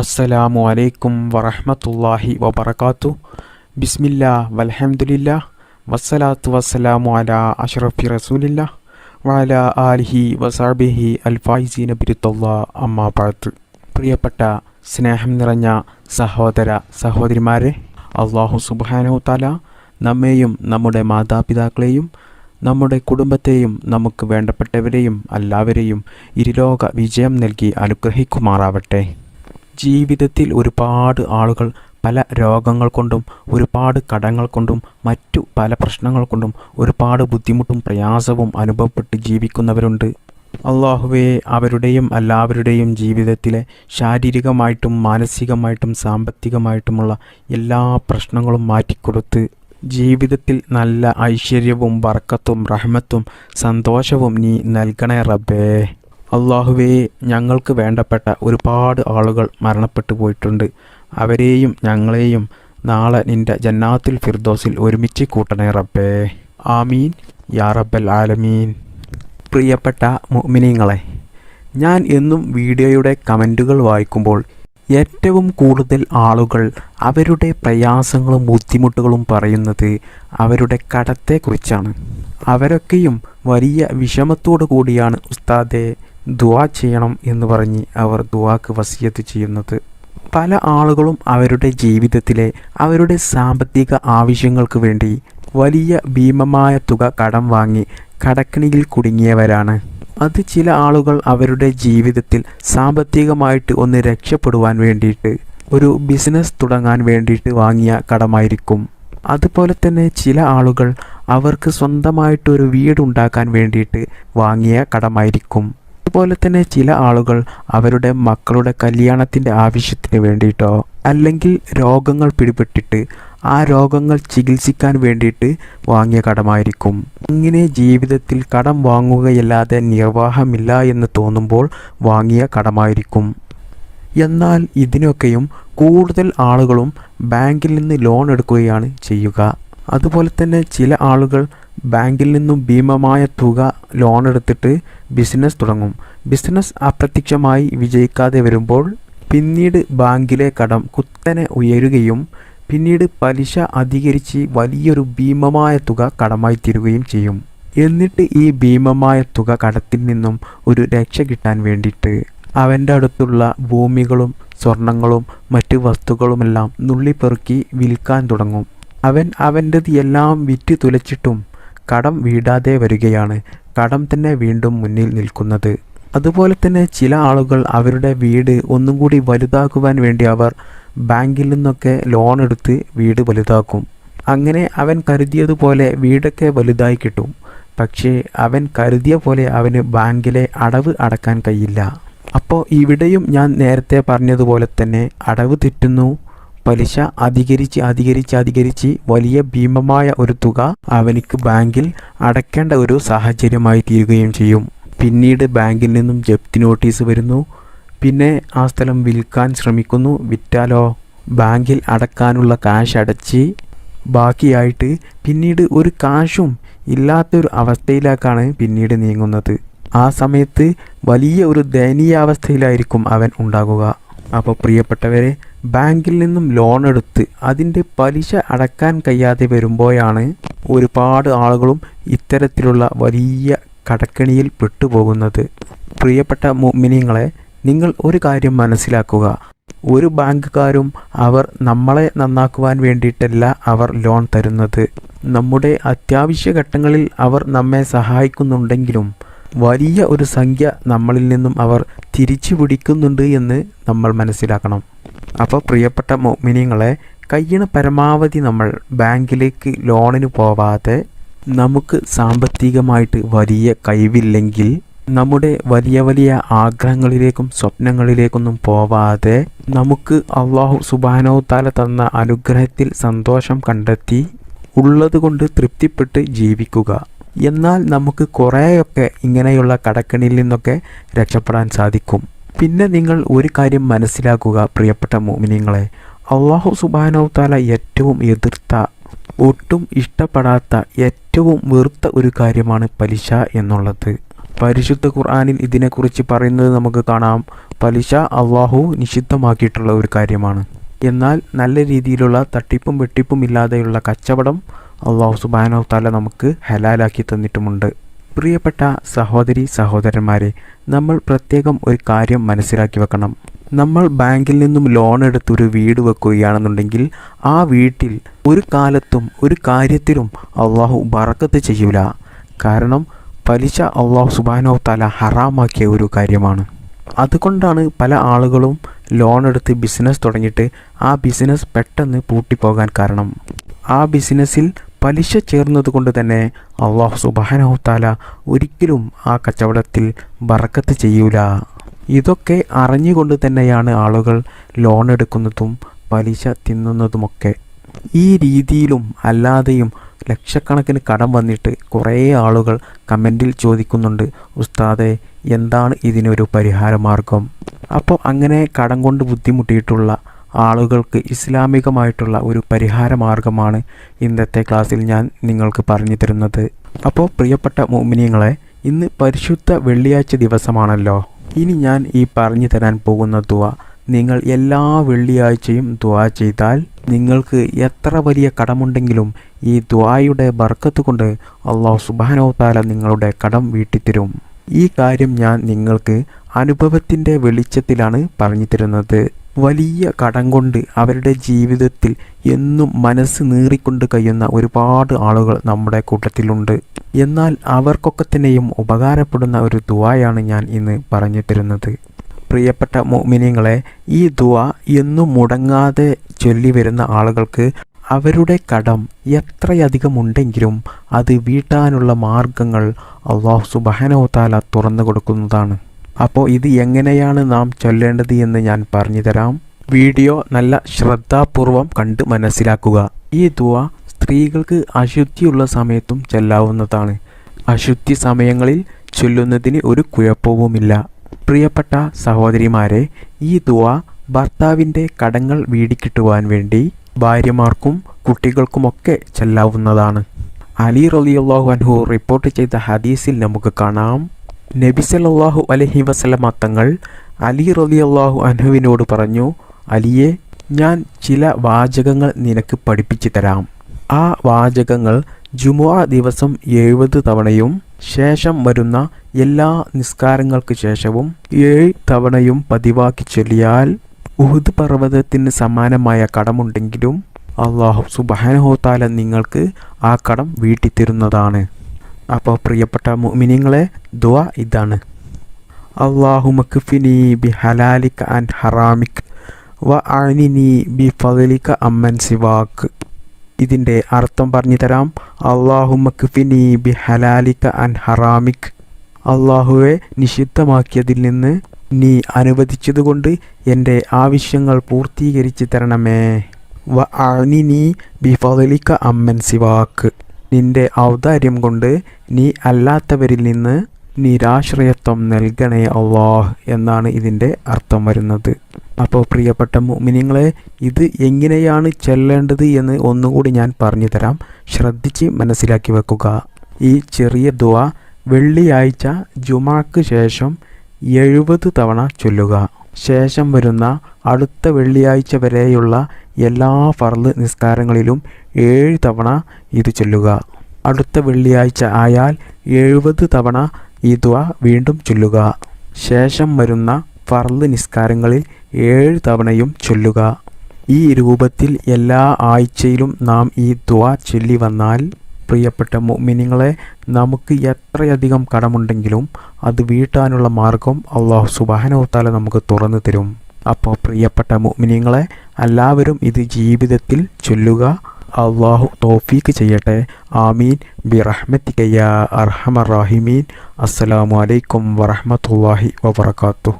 അസ്സലാമു അലൈക്കും വറഹമത്തല്ലാഹി വബർക്കാത്തു ബിസ്മില്ല വലഹമുല്ല വസ്സലാത്തു വസ്സലാമു അല അഷ്റഫി റസൂലില്ല. വാല ആലിഹി വസാബിഹി അൽഫായിസീന ബിരുത്തുള്ള അമ്മാ ബഅദ്. പ്രിയപ്പെട്ട സ്നേഹം നിറഞ്ഞ സഹോദര സഹോദരിമാരെ അള്ളാഹു സുബ്ഹാനഹു തആല നമ്മെയും നമ്മുടെ മാതാപിതാക്കളെയും നമ്മുടെ കുടുംബത്തെയും നമുക്ക് വേണ്ടപ്പെട്ടവരെയും എല്ലാവരെയും ഇരുലോക വിജയം നൽകി അനുഗ്രഹിക്കുമാറാവട്ടെ. ജീവിതത്തിൽ ഒരുപാട് ആളുകൾ പല രോഗങ്ങൾ കൊണ്ടും ഒരുപാട് കടങ്ങൾ കൊണ്ടും മറ്റു പല പ്രശ്നങ്ങൾ കൊണ്ടും ഒരുപാട് ബുദ്ധിമുട്ടും പ്രയാസവും അനുഭവപ്പെട്ട് ജീവിക്കുന്നവരുണ്ട്. അള്ളാഹുവെ അവരുടെയും എല്ലാവരുടെയും ജീവിതത്തിലെ ശാരീരികമായിട്ടും മാനസികമായിട്ടും സാമ്പത്തികമായിട്ടുമുള്ള എല്ലാ പ്രശ്നങ്ങളും മാറ്റിക്കൊടുത്ത് ജീവിതത്തിൽ നല്ല ഐശ്വര്യവും ബർക്കത്തും റഹ്മത്തും സന്തോഷവും നീ നൽകണേ റബ്ബേ. അള്ളാഹുവേ ഞങ്ങൾക്ക് വേണ്ടപ്പെട്ട ഒരുപാട് ആളുകൾ മരണപ്പെട്ടു പോയിട്ടുണ്ട്. അവരെയും ഞങ്ങളെയും നാളെ നിന്റെ ജന്നാത്തിൽ ഫിർദോസിൽ ഒരുമിച്ച് കൂട്ടണേ റബ്ബേ. ആമീൻ. യാ റബ്ബൽ ആലമീൻ. പ്രിയപ്പെട്ട മുഅ്മിനീങ്ങളെ ഞാൻ എന്നും വീഡിയോയുടെ കമന്റുകൾ വായിക്കുമ്പോൾ ഏറ്റവും കൂടുതൽ ആളുകൾ അവരുടെ പ്രയാസങ്ങളും ബുദ്ധിമുട്ടുകളും പറയുന്നത് അവരുടെ കടത്തെക്കുറിച്ചാണ്. അവരൊക്കെയും വലിയ വിഷമത്തോടു കൂടിയാണ് ഉസ്താദെ ദുവാ ചെയ്യണം എന്ന് പറഞ്ഞ് അവർ ദുവാക്ക് വസിയത്ത് ചെയ്യുന്നത്. പല ആളുകളും അവരുടെ ജീവിതത്തിലെ അവരുടെ സാമ്പത്തിക ആവശ്യങ്ങൾക്ക് വേണ്ടി വലിയ ഭീമമായ തുക കടം വാങ്ങി കടക്കണിയിൽ കുടുങ്ങിയവരാണ്. അത് ചില ആളുകൾ അവരുടെ ജീവിതത്തിൽ സാമ്പത്തികമായിട്ട് ഒന്ന് രക്ഷപ്പെടുവാൻ വേണ്ടിയിട്ട് ഒരു ബിസിനസ് തുടങ്ങാൻ വേണ്ടിയിട്ട് വാങ്ങിയ കടമായിരിക്കും. അതുപോലെ തന്നെ ചില ആളുകൾ അവർക്ക് സ്വന്തമായിട്ടൊരു വീടുണ്ടാക്കാൻ വേണ്ടിയിട്ട് വാങ്ങിയ കടമായിരിക്കും. അതുപോലെ തന്നെ ചില ആളുകൾ അവരുടെ മക്കളുടെ കല്യാണത്തിന്റെ ആവശ്യത്തിന് വേണ്ടിയിട്ടോ അല്ലെങ്കിൽ രോഗങ്ങൾ പിടിപെട്ടിട്ട് ആ രോഗങ്ങൾ ചികിത്സിക്കാൻ വേണ്ടിയിട്ട് വാങ്ങിയ കടമായിരിക്കും. ഇങ്ങനെ ജീവിതത്തിൽ കടം വാങ്ങുകയല്ലാതെ നിർവാഹമില്ല എന്ന് തോന്നുമ്പോൾ വാങ്ങിയ കടമായിരിക്കും. എന്നാൽ ഇതിനൊക്കെയും കൂടുതൽ ആളുകളും ബാങ്കിൽ നിന്ന് ലോൺ എടുക്കുകയാണ് ചെയ്യുക. അതുപോലെ തന്നെ ചില ആളുകൾ ബാങ്കിൽ നിന്നും ഭീമമായ തുക ലോൺ എടുത്തിട്ട് ബിസിനസ് തുടങ്ങും. ബിസിനസ് അപ്രത്യക്ഷമായി വിജയിക്കാതെ വരുമ്പോൾ പിന്നീട് ബാങ്കിലെ കടം കുത്തനെ ഉയരുകയും പിന്നീട് പലിശ അധികരിച്ച് വലിയൊരു ഭീമമായ തുക കടമായി തീരുകയും ചെയ്യും. എന്നിട്ട് ഈ ഭീമമായ തുക കടത്തിൽ നിന്നും ഒരു രക്ഷ കിട്ടാൻ വേണ്ടിയിട്ട് അവന്റെ അടുത്തുള്ള ഭൂമികളും സ്വർണങ്ങളും മറ്റു വസ്തുക്കളുമെല്ലാം നുള്ളിപ്പെറുക്കി വിൽക്കാൻ തുടങ്ങും. അവൻ അവന്റെത് എല്ലാം വിറ്റ് തുലച്ചിട്ടും കടം വീടാതെ വരികയാണ്. കടം തന്നെ വീണ്ടും മുന്നിൽ നിൽക്കുന്നത്. അതുപോലെ തന്നെ ചില ആളുകൾ അവരുടെ വീട് ഒന്നും കൂടി വലുതാക്കുവാൻ വേണ്ടി അവർ ബാങ്കിൽ നിന്നൊക്കെ ലോൺ എടുത്ത് വീട് വലുതാക്കും. അങ്ങനെ അവൻ കരുതിയതുപോലെ വീടൊക്കെ വലുതായി കിട്ടും. പക്ഷേ അവൻ കരുതിയ പോലെ അവന് ബാങ്കിലെ അടവ് അടക്കാൻ കഴിയില്ല. അപ്പോൾ ഇവിടെയും ഞാൻ നേരത്തെ പറഞ്ഞതുപോലെ തന്നെ അടവ് തെറ്റുന്നു പലിശ അധികരിച്ച് അധികരിച്ച് അധികരിച്ച് വലിയ ഭീമമായ ഒരു തുക അവനിക്ക് ബാങ്കിൽ അടയ്ക്കേണ്ട ഒരു സാഹചര്യമായി തീരുകയും ചെയ്യും. പിന്നീട് ബാങ്കിൽ നിന്നും ജപ്തി നോട്ടീസ് വരുന്നു. പിന്നെ ആ സ്ഥലം വിൽക്കാൻ ശ്രമിക്കുന്നു. വിറ്റാലോ? ബാങ്കിൽ അടക്കാനുള്ള കാശ് അടച്ച് ബാക്കിയായിട്ട് പിന്നീട് ഒരു കാശും ഇല്ലാത്തൊരു അവസ്ഥയിലേക്കാണ് പിന്നീട് നീങ്ങുന്നത്. ആ സമയത്ത് വലിയ ഒരു ദയനീയാവസ്ഥയിലായിരിക്കും അവൻ ഉണ്ടാകുക. അപ്പോൾ പ്രിയപ്പെട്ടവരെ ബാങ്കിൽ നിന്നും ലോൺ എടുത്ത് അതിന്റെ പലിശ അടക്കാൻ കഴിയാതെ വരുമ്പോഴാണ് ഒരുപാട് ആളുകളും ഇത്തരത്തിലുള്ള വലിയ കടക്കണിയിൽ പെട്ടുപോകുന്നത്. പ്രിയപ്പെട്ട മിനിങ്ങളെ നിങ്ങൾ ഒരു കാര്യം മനസ്സിലാക്കുക. ഒരു ബാങ്കുകാരും അവർ നമ്മളെ നന്നാക്കുവാൻ വേണ്ടിയിട്ടല്ല അവർ ലോൺ തരുന്നത്. നമ്മുടെ അത്യാവശ്യ ഘട്ടങ്ങളിൽ അവർ നമ്മെ സഹായിക്കുന്നുണ്ടെങ്കിലും വലിയ ഒരു സംഖ്യ നമ്മളിൽ നിന്നും അവർ തിരിച്ചു പിടിക്കുന്നുണ്ട് എന്ന് നമ്മൾ മനസ്സിലാക്കണം. അപ്പോൾ പ്രിയപ്പെട്ട മിനിങ്ങളെ കഴിയണ പരമാവധി നമ്മൾ ബാങ്കിലേക്ക് ലോണിന് പോവാതെ നമുക്ക് സാമ്പത്തികമായിട്ട് വലിയ കഴിവില്ലെങ്കിൽ നമ്മുടെ വലിയ വലിയ ആഗ്രഹങ്ങളിലേക്കും സ്വപ്നങ്ങളിലേക്കൊന്നും പോവാതെ നമുക്ക് അള്ളാഹു സുബാനോ താല തന്ന അനുഗ്രഹത്തിൽ സന്തോഷം കണ്ടെത്തി ഉള്ളതുകൊണ്ട് തൃപ്തിപ്പെട്ട് ജീവിക്കുക. എന്നാൽ നമുക്ക് കുറേയൊക്കെ ഇങ്ങനെയുള്ള കടക്കണിയിൽ നിന്നൊക്കെ രക്ഷപ്പെടാൻ സാധിക്കും. പിന്നെ നിങ്ങൾ ഒരു കാര്യം മനസ്സിലാക്കുക പ്രിയപ്പെട്ട മോമിനിങ്ങളെ. അള്ളാഹു താല ഏറ്റവും എതിർത്ത ഒട്ടും ഇഷ്ടപ്പെടാത്ത ഏറ്റവും വെറുത്ത ഒരു കാര്യമാണ് പലിശ എന്നുള്ളത്. പരിശുദ്ധ ഖുർആാനിൽ ഇതിനെക്കുറിച്ച് പറയുന്നത് നമുക്ക് കാണാം. പലിശ അള്ളാഹു നിഷിദ്ധമാക്കിയിട്ടുള്ള ഒരു കാര്യമാണ്. എന്നാൽ നല്ല രീതിയിലുള്ള തട്ടിപ്പും വെട്ടിപ്പും ഇല്ലാതെയുള്ള കച്ചവടം അള്ളാഹു സുബാനോ താല നമുക്ക് ഹലാലാക്കി തന്നിട്ടുമുണ്ട്. പ്രിയപ്പെട്ട സഹോദരി സഹോദരന്മാരെ നമ്മൾ പ്രത്യേകം ഒരു കാര്യം മനസ്സിലാക്കി വെക്കണം. നമ്മൾ ബാങ്കിൽ നിന്നും ലോൺ എടുത്തൊരു വീട് വെക്കുകയാണെന്നുണ്ടെങ്കിൽ ആ വീട്ടിൽ ഒരു കാലത്തും ഒരു കാര്യത്തിലും അള്ളാഹു ബറക്കത്ത് ചെയ്യൂല. കാരണം പലിശ അള്ളാഹു സുബാനോ തല ഹറാമാക്കിയ ഒരു കാര്യമാണ്. അതുകൊണ്ടാണ് പല ആളുകളും ലോൺ എടുത്ത് ബിസിനസ് തുടങ്ങിയിട്ട് ആ ബിസിനസ് പെട്ടെന്ന് പൂട്ടിപ്പോകാൻ കാരണം. ആ ബിസിനസ്സിൽ പലിശ ചേർന്നതുകൊണ്ട് തന്നെ അള്ളാഹു സുബാനഹുത്താല ഒരിക്കലും ആ കച്ചവടത്തിൽ ബറക്കത്ത് ചെയ്യൂല. ഇതൊക്കെ അറിഞ്ഞുകൊണ്ട് തന്നെയാണ് ആളുകൾ ലോൺ എടുക്കുന്നതും പലിശ തിന്നുന്നതുമൊക്കെ. ഈ രീതിയിലും അല്ലാതെയും ലക്ഷക്കണക്കിന് കടം വന്നിട്ട് കുറേ ആളുകൾ കമന്റിൽ ചോദിക്കുന്നുണ്ട് ഉസ്താദെ എന്താണ് ഇതിനൊരു പരിഹാരമാർഗം? അപ്പോൾ അങ്ങനെ കടം കൊണ്ട് ബുദ്ധിമുട്ടിയിട്ടുള്ള ആളുകൾക്ക് ഇസ്ലാമികമായിട്ടുള്ള ഒരു പരിഹാര മാർഗമാണ് ഇന്നത്തെ ക്ലാസ്സിൽ ഞാൻ നിങ്ങൾക്ക് പറഞ്ഞു തരുന്നത്. അപ്പോൾ പ്രിയപ്പെട്ട മോമിനിയങ്ങളെ ഇന്ന് പരിശുദ്ധ വെള്ളിയാഴ്ച ദിവസമാണല്ലോ. ഇനി ഞാൻ ഈ പറഞ്ഞു തരാൻ പോകുന്ന ദുവ. നിങ്ങൾ എല്ലാ വെള്ളിയാഴ്ചയും ദുവാ ചെയ്താൽ നിങ്ങൾക്ക് എത്ര വലിയ കടമുണ്ടെങ്കിലും ഈ ദ്വായുടെ ബർക്കത്ത് കൊണ്ട് അള്ളാഹു സുബാനോ താല നിങ്ങളുടെ കടം വീട്ടിത്തരും. ഈ കാര്യം ഞാൻ നിങ്ങൾക്ക് അനുഭവത്തിന്റെ വെളിച്ചത്തിലാണ് പറഞ്ഞു തരുന്നത്. വലിയ കടം കൊണ്ട് അവരുടെ ജീവിതത്തിൽ എന്നും മനസ്സ് നീറിക്കൊണ്ട് കഴിയുന്ന ഒരുപാട് ആളുകൾ നമ്മുടെ കൂട്ടത്തിലുണ്ട്. എന്നാൽ അവർക്കൊക്കെ തന്നെയും ഉപകാരപ്പെടുന്ന ഒരു ദുവായാണ് ഞാൻ ഇന്ന് പറഞ്ഞു തരുന്നത് പ്രിയപ്പെട്ട മോമിനിയങ്ങളെ ഈ ദുവ എന്നും മുടങ്ങാതെ ചൊല്ലി വരുന്ന ആളുകൾക്ക് അവരുടെ കടം എത്രയധികം ഉണ്ടെങ്കിലും അത് വീട്ടാനുള്ള മാർഗങ്ങൾ അള്ളാഹു സുബഹനോ താല തുറന്നു കൊടുക്കുന്നതാണ്. അപ്പോൾ ഇത് എങ്ങനെയാണ് നാം ചൊല്ലേണ്ടത് എന്ന് ഞാൻ പറഞ്ഞു തരാം. വീഡിയോ നല്ല ശ്രദ്ധാപൂർവം കണ്ട് മനസ്സിലാക്കുക. ഈ ദുവ സ്ത്രീകൾക്ക് അശുദ്ധിയുള്ള സമയത്തും ചൊല്ലാവുന്നതാണ്. അശുദ്ധി സമയങ്ങളിൽ ചൊല്ലുന്നതിന് ഒരു കുഴപ്പവുമില്ല. പ്രിയപ്പെട്ട സഹോദരിമാരെ ഈ ദുവ ഭർത്താവിന്റെ കടങ്ങൾ വീടിക്കിട്ടുവാൻ വേണ്ടി ഭാര്യമാർക്കും കുട്ടികൾക്കുമൊക്കെ ചൊല്ലാവുന്നതാണ്. അലി റലിയുള്ളാഹു അൻഹു റിപ്പോർട്ട് ചെയ്ത ഹദീസിൽ നമുക്ക് കാണാം. നബി സലല്ലാഹു അലൈഹി വസല്ലമ തങ്ങൾ അലി റലിയല്ലാഹു അൻഹുവിനോട് പറഞ്ഞു അലിയെ ഞാൻ ചില വാചകങ്ങൾ നിനക്ക് പഠിപ്പിച്ചു തരാം. ആ വാചകങ്ങൾ ജുമുഅ ദിവസം എഴുപത് തവണയും ശേഷം വരുന്ന എല്ലാ നിസ്കാരങ്ങൾക്ക് ശേഷവും ഏഴ് തവണയും പതിവാക്കി ചൊല്ലിയാൽ ഉഹുദ് പർവതത്തിന് സമാനമായ കടമുണ്ടെങ്കിലും അള്ളാഹു സുബാനഹോത്താല നിങ്ങൾക്ക് ആ കടം വീട്ടിത്തരുന്നതാണ്. അപ്പോൾ പ്രിയപ്പെട്ട മുഅ്മിനീങ്ങളെ ദുവ ഇതാണ്. അള്ളാഹു മക്ഫിനി ബി ഹലാലിക അൻ ഹറാമിക് വ അനിനി ബി ഫലിക അമ്മൻ സിവാക്ക് ഇതിന്റെ അർത്ഥം പറഞ്ഞു തരാം. അള്ളാഹു മക്ഫിനി ബി ഹലാലിക ആൻഡ് ഹറാമിക്. അള്ളാഹുവെ നിഷിദ്ധമാക്കിയതിൽ നിന്ന് നീ അനുവദിച്ചതുകൊണ്ട് എന്റെ ആവശ്യങ്ങൾ പൂർത്തീകരിച്ച് തരണമേ. വ അനിനി ബി ഫലിക അമ്മൻ സിവാക്ക് നിന്റെ ഔദാര്യം കൊണ്ട് നീ അല്ലാത്തവരിൽ നിന്ന് നിരാശ്രയത്വം നൽകണേ അള്ളാഹ് എന്നാണ് ഇതിന്റെ അർത്ഥം വരുന്നത്. അപ്പോൾ പ്രിയപ്പെട്ട മുമിനിങ്ങളെ ഇത് എങ്ങനെയാണ് ചെല്ലേണ്ടത് എന്ന് ഒന്നുകൂടി ഞാൻ പറഞ്ഞു തരാം. ശ്രദ്ധിച്ച് മനസ്സിലാക്കി വെക്കുക. ഈ ചെറിയ ദുവ വെള്ളിയാഴ്ച ജുമാക്ക് ശേഷം എഴുപത് തവണ ചൊല്ലുക. ശേഷം വരുന്ന അടുത്ത വെള്ളിയാഴ്ച വരെയുള്ള എല്ലാ ഫർൾ നിസ്കാരങ്ങളിലും ഏഴ് തവണ ഇത് ചൊല്ലുക. അടുത്ത വെള്ളിയാഴ്ച ആയാൽ എഴുപത് തവണ ഈ ദ്വ വീണ്ടും ചൊല്ലുക. ശേഷം വരുന്ന ഫർൾ നിസ്കാരങ്ങളിൽ ഏഴ് തവണയും ചൊല്ലുക. ഈ രൂപത്തിൽ എല്ലാ ആഴ്ചയിലും നാം ഈ ദ്വ ചൊല്ലി വന്നാൽ പ്രിയപ്പെട്ട മുഅ്മിനീങ്ങളെ നമുക്ക് എത്രയധികം കടമുണ്ടെങ്കിലും അത് വീട്ടാനുള്ള മാർഗം അള്ളാഹു സുബാനോത്താല നമുക്ക് തുറന്നു തരും. അപ്പോൾ പ്രിയപ്പെട്ട മുഅ്മിനീങ്ങളെ എല്ലാവരും ഇത് ജീവിതത്തിൽ ചൊല്ലുക. അള്ളാഹു തോഫീക്ക് ചെയ്യട്ടെ. ആമീൻ. ബി റഹ്മത്തിക്കയ്യ അർഹമർ റാഹിമീൻ. അസ്സലാമു അലൈക്കും വറഹമത്തല്ലാഹി വബർക്കാത്തു